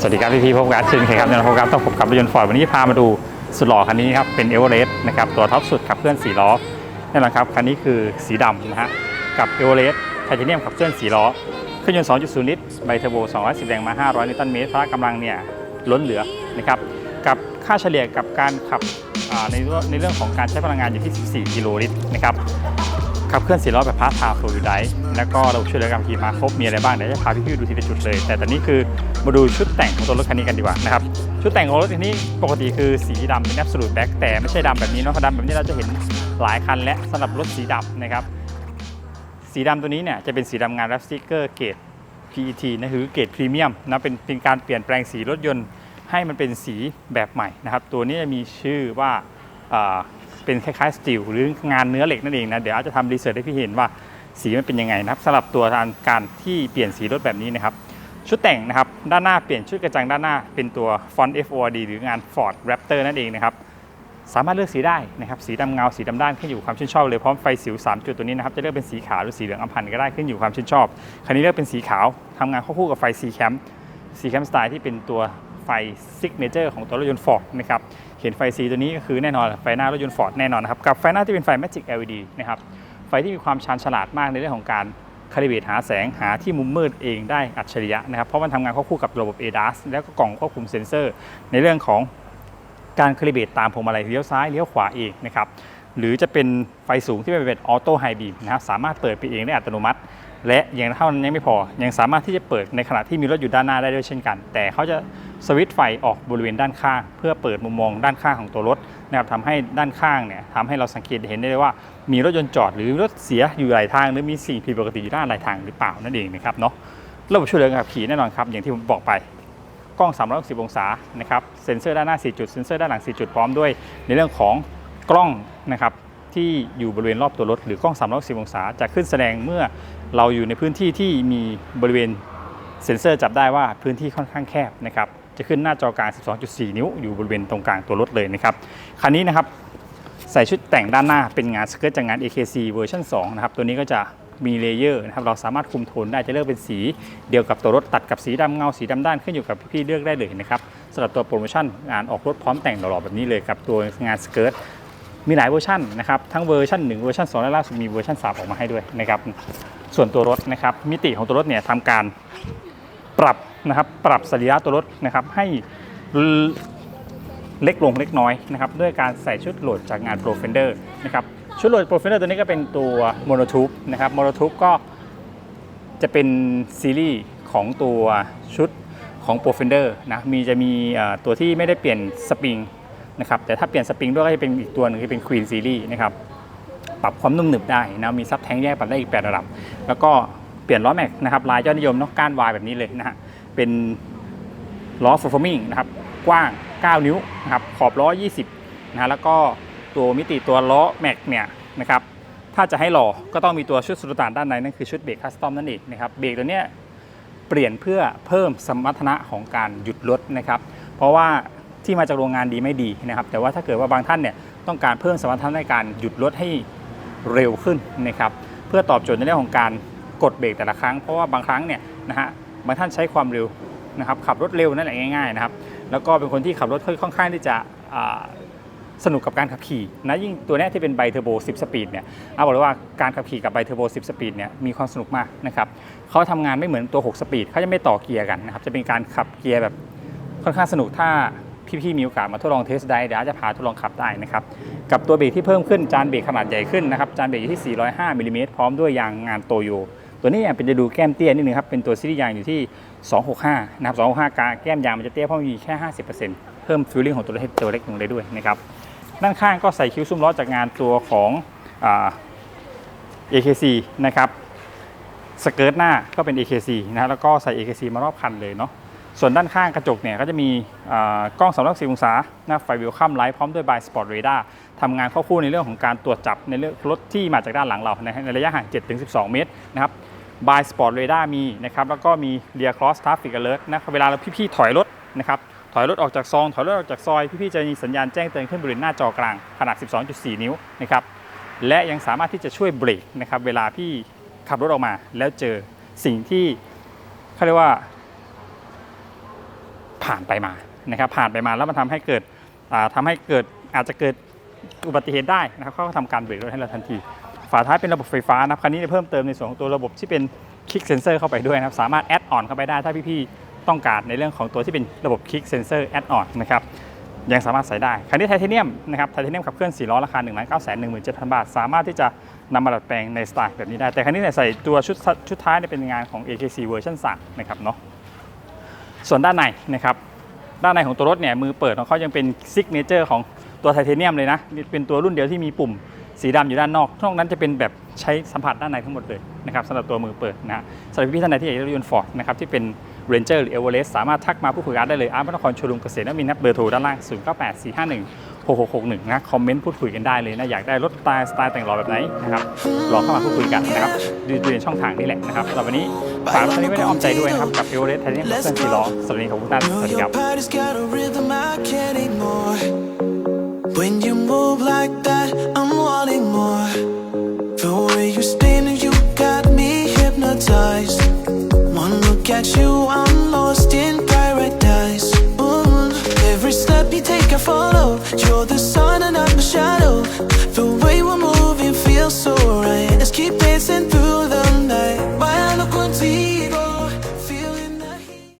สวัสดีครับพี่พี่ๆพบกับอาชิญเคครับในวันพบกับต้องพบกับรถยนต์ฟอร์ดวันนี้พามาดูสุดหล่อคันนี้ครับเป็นเอเวอเรสต์นะครับตัวท็อปสุดขับเคลื่อน4ล้อนี่แหละครับคันนี้คือสีดำนะฮะกับเอเวอเรสต์ไทเทเนียมขับเคลื่อน4ล้อเครื่องยนต์ 2.0 ลิตรไบเทอร์โบ 210 แรงม้า 500 นิวตันเมตรพละกำลังเนี่ยล้นเหลือนะครับกับค่าเฉลี่ยกับการขับในในเรื่องของการใช้พลังงานอยู่ที่ 14 กิโลลิตรนะครับ ขับเคลื่อนสี่ล้อแบบพาร์ทไทม์โฟล์วิวไดแล้วก็ระบบช่วยเหลือการขี่มาครบมีอะไรบ้างเดี๋ยวจะพาพี่ๆดูทีละจุดเลย แต่ตอนนี้คือมาดูชุดแต่งของตัวรถคันนี้กันดีกว่านะครับชุดแต่งของรถคันนี้ปกติคือสีดำเป็น absolute black แต่ไม่ใช่ดำแบบนี้เนาะเพราะดำแบบนี้เราจะเห็นหลายคันและสำหรับรถสีดำนะครับสีดำตัวนี้เนี่ยจะเป็นสีดำงานรับสติกเกอร์เกรด PET นะคือเกรดพรีเมียมนะเป็นเป็นการเปลี่ยนแปลงสีรถยนต์ให้มันเป็นสีแบบใหม่นะครับตัวนี้จะมีชื่อว่า เป็นคล้ายๆสตีลหรืองานเนื้อเหล็กนั่นเองนะเดี๋ยวอาจจะทำรีเสิร์ชให้พี่เห็นว่าสีมันเป็นยังไงนะครับสำหรับตัวการที่เปลี่ยนสีรถแบบนี้นะครับชุดแต่งนะครับด้านหน้าเปลี่ยนชุดกระจังด้านหน้าเป็นตัวฟอนต์ FORD หรืองาน Ford Raptor นั่นเองนะครับสามารถเลือกสีได้นะครับสีดำเงาสีดำด้านขึ้นอยู่ความชื่นชอบเลยพร้อมไฟสิว 3 จุดตัวนี้นะครับจะเลือกเป็นสีขาวหรือสีเหลืองอำพันธ์ก็ได้ขึ้นอยู่ความชื่นชอบคันนี้เลือกเป็นสีขาวทำงานควบคู่กับไฟ C Cam C Cam Style ที่เป็นตัว ไฟซิกเนเจอร์ของตัวรถยนต์ Ford นะครับ เห็นไฟ C ตัวนี้ก็คือแน่นอนไฟหน้ารถยนต์ Ford แน่นอนนะครับ กับไฟหน้าที่เป็นไฟ Magic LED นะครับ ไฟที่มีความชาญฉลาดมากในเรื่องของการคาลิเบรตหาแสงหาที่มุมมืดเองได้อัจฉริยะนะครับ เพราะมันทำงานควบคู่กับระบบ ADAS แล้วก็กล่องควบคุมเซ็นเซอร์ ในเรื่องของการคาลิเบรตตามพวงมาลัยเลี้ยวซ้ายเลี้ยวขวาเองนะครับหรือจะเป็นไฟสูงที่เป็นออโต้ไฮบีมนะครับสามารถเปิดไปเองได้อัตโนมัติ และยังเท่านั้นยังไม่พอ ยังสามารถที่จะเปิดในขณะที่มีรถอยู่ด้านหน้าได้ด้วยเช่นกัน แต่เขาจะ สวิตช์ไฟออกบริเวณด้านข้าง เพื่อเปิดมุมมองด้านข้างของตัวรถนะครับทำให้ด้านข้างเนี่ยทำให้เราสังเกตเห็นได้เลยว่า มีรถยนต์จอดหรือรถเสียอยู่หลายทาง หรือมีสิ่งผิดปกติอยู่ด้านหลายทางหรือเปล่านั่นเองนะครับเนาะระบบช่วยเหลือการขับขี่แน่นอนครับอย่างที่ผมบอกไปกล้อง 360 องศานะครับเซ็นเซอร์ด้านหน้า 4 จุดเซ็นเซอร์ด้านหลัง 4 จุดพร้อมด้วย ในเรื่องของกล้องนะครับที่อยู่บริเวณรอบตัวรถ หรือกล้อง 360 องศา จะขึ้นแสดงเมื่อเราอยู่ในพื้นที่ที่มีบริเวณเซ็นเซอร์จับได้ว่าพื้นที่ค่อนข้างแคบนะครับ จะขึ้นหน้าจอกลาง 12.4 นิ้ว อยู่บริเวณตรงกลางตัวรถเลยนะครับ คันนี้นะครับใส่ชุดแต่งด้านหน้าเป็นงานสเกิร์ตจากงาน AKC เวอร์ชัน2นะครับ ตัวนี้ก็จะมีเลเยอร์นะครับ เราสามารถคุมโทนได้จะเลือกเป็นสีเดียวกับตัวรถตัดกับสีดำเงาสีดำด้านขึ้นอยู่กับพี่ๆเลือกได้เลยนะครับสำหรับตัวโปรโมชั่นงานออกรถพร้อมแต่งหล่อๆแบบนี้เลยกับตัวงานสเกิร์ตมีหลายเวอร์ชันนะครับ ทั้งเวอร์ชัน1เวอร์ชัน2และล่าสุดมีเวอร์ชัน3ออกมาให้ด้วยนะครับส่วนตัวรถนะครับมิติของตัวรถเนี่ยทำการปรับ นะครับ ปรับสรีระตัวรถนะครับให้เล็กลงเล็กน้อยนะครับด้วยการใส่ชุดโหลดจากงาน Pro Fender นะครับชุดโหลด Pro Fender ตัวนี้ก็เป็นตัว Monotube นะครับ Monotube ก็จะเป็นซีรีส์ของตัวชุดของ Pro Fender นะมีจะมีตัวที่ไม่ได้เปลี่ยนสปริงนะครับแต่ถ้าเปลี่ยนสปริงด้วยก็จะเป็นอีกตัวหนึ่งที่เป็น Queen Series นะครับปรับความนุ่มหนึบได้นะมีซับแทงแยกปรับได้อีก 8 ระดับ แล้วก็เปลี่ยนล้อแม็กนะครับลายยอดนิยมนาะก้านวายแบบนี้เลยนะฮะ เป็นล้อ performing นะครับ กว้าง 9 นิ้วนะครับ ขอบล้อ 20นะฮะแล้วก็ตัวมิติตัวล้อแม็กเนี่ยนะครับ ถ้าจะให้หล่อก็ต้องมีตัวชุดสุดต่านด้านในนั่นคือชุดเบรกคัสตอมนั่นเองนะครับ เบรกตัวเนี้ยเปลี่ยนเพื่อเพิ่มสมรรถนะของการหยุดรถนะครับ เพราะว่าที่มาจากโรงงานดีไม่ดีนะครับ แต่ว่าถ้าเกิดว่าบางท่านเนี่ยต้องการเพิ่มสมรรถนะในการหยุดรถให้เร็วขึ้นนะครับ เพื่อตอบโจทย์ในเรื่องของการกดเบรกแต่ละครั้ง เพราะว่าบางครั้งเนี่ยนะฮะ บางท่านใช้ความเร็วนะครับขับรถเร็วนั่นแหละง่ายๆนะครับแล้วก็เป็นคนที่ขับรถค่อนข้างที่จะสนุกกับการขับขี่นะยิ่งตัวนี้ที่เป็นไบเทอร์โบ 10 สปีดเนี่ยเอาบอกเลยว่าการขับขี่กับไบเทอร์โบ 10 สปีดเนี่ยมีความสนุกมากนะครับเขาทำงานไม่เหมือนตัว 6 สปีดเขาจะไม่ต่อเกียร์กันนะครับจะเป็นการขับเกียร์แบบค่อนข้างสนุกถ้าพี่ๆมีโอกาสมาทดลองเทสได้เดี๋ยวจจะพาทดลองขับได้นะครับกับตัวเบรกที่เพิ่มขึ้นจานเบรกขนาดใหญ่ขึ้นนะครับจานเบรกอยู่ที่ 405มิลลิเมตรพร้อมด้วยยางงานโตโย ตัวนี้เป็นจะดูแก้มเตี้ยนิดนึงครับ เป็นตัวซีรีส์ยางอยู่ที่ 265 นะครับ 265 กาแก้มยางมันจะเตี้ยเพราะมีแค่ 50%เพิ่มฟิลลิ่งของตัวรถให้ตัวเล็กลงได้ด้วยนะครับ ด้านข้างก็ใส่คิ้วซุ้มล้อจากงานตัวของอ AKC นะครับ สเกิร์ตหน้าก็เป็น AKC นะฮะแล้วก็ใส่ AKC มารอบคันเลยเนาะ ส่วนด้านข้างกระจกเนี่ยก็จะมีกล้อง 360 องศาหน้าไฟวิวคัมไลท์พร้อมด้วย by Spot Radar ทำงานควบคู่ในเรื่องของการตรวจจับในเรื่องรถที่มาจากด้านหลังเราในระยะห่าง 7-12 เมตรนะครับ by Spot Radar มีนะครับแล้วก็มี Rear Cross Traffic Alert นะครับเวลาเราพี่ๆถอยรถนะครับถอยรถออกจากซองถอยรถออกจากซอยพี่ๆจะมีสัญญาณแจ้งเตือนขึ้นบริเวณหน้าจอกลางขนาด 12.4 นิ้วนะครับและยังสามารถที่จะช่วยเบรกนะครับเวลาพี่ขับรถออกมาแล้วเจอสิ่งที่เขาเรียกว่า ผ่านไปมานะครับผ่านไปมาแล้วมันทำให้เกิดอ่าทำให้เกิดอาจจะเกิดอุบัติเหตุได้นะครับเขาก็ทำการเบรกรถให้เราทันที ฝาท้ายเป็นระบบไฟฟ้านะครับคันนี้เพิ่มเติมในส่วนของตัวระบบที่เป็นคลิกเซนเซอร์เข้าไปด้วยนะครับสามารถแอดออนเข้าไปได้ถ้าพี่ๆต้องการในเรื่องของตัวที่เป็นระบบคลิกเซนเซอร์แอดออนนะครับยังสามารถใส่ได้ คันนี้ไทเทเนียมนะครับไทเทเนียมขับเคลื่อน4ล้อราคา1 9 1 7 0 0 บาท สามารถที่จะนำมาดัดแปลงในสไตล์แบบนี้ได้ แต่คันนี้ใส่ตัวชุดชุดท้ายเป็นงานของ AKC เวอร์ชัน3นะครับเนาะส่วนด้านในนะครับด้านในของตัวรถเนี่ยมือเปิดของเขายังเป็นซิกเนเจอร์ของตัวไทเทเนียมเลยนะ เป็นตัวรุ่นเดียวที่มีปุ่ม สีดำอยู่ด้านนอกนอกนั้นจะเป็นแบบใช้สัมผัสด้านในทั้งหมดเลยนะครับสำหรับตัวมือเปิดนะสำหรับพี่ท่านใดที่อยากได้รถยนต์ฟอร์ดนะครับที่เป็น Ranger หรือ Everest สต์สามารถทักมาพูดคุยกันได้เลยอาร์ตนครโชลุมเกษตรนวมินทร์นะเบอร์โทรด้านล่าง 0 9 8 4 5 1 6 6 6 1 นะคอมเมนต์พูดคุยกันได้เลยนะ อยากได้รถสไตล์สไตล์แต่งหล่อแบบไหนนะครับลอเข้ามาพูดคุยกันนะครับดูดูในช่องทางนี้แหละนะครับสำหรับวันนี้ฝากรถคันนี้ไว้ในอ้อมใจด้วยนะครับกับ Everest ไทเทเนียมเครื่องสี่ล้อสวัสดีครับทุกท่านสวัสดีครับ without you, I'm lost in paradise. Mm. Every step you take, I follow. You're the sun and I'm the shadow. The way we're moving feels so right. Let's keep dancing through.